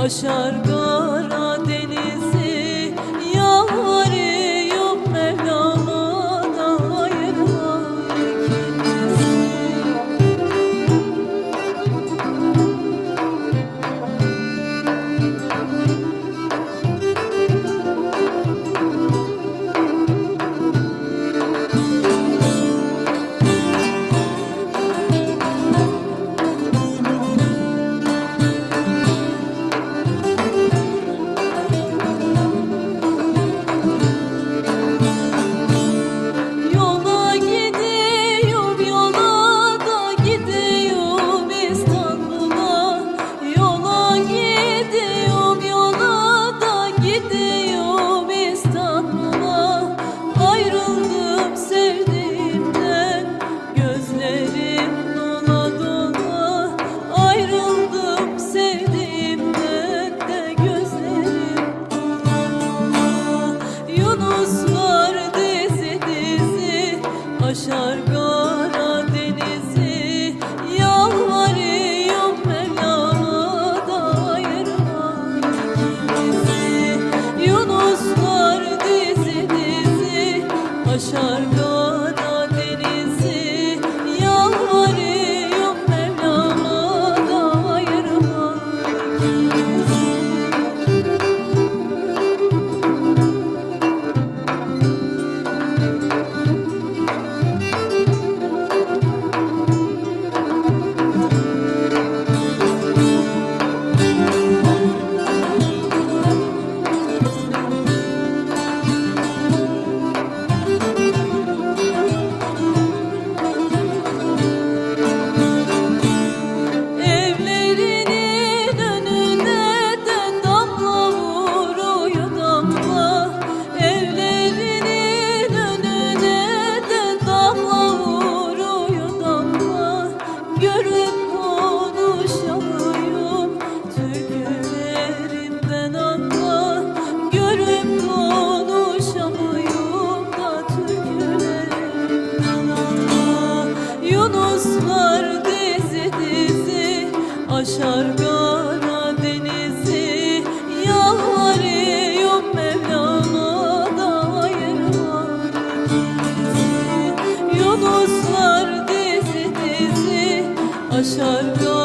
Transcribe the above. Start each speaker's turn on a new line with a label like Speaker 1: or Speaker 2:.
Speaker 1: aşar çarga aşar kara denizi Yalvarıyorum Mevlam'a da Yunuslar dizi dizi aşar kara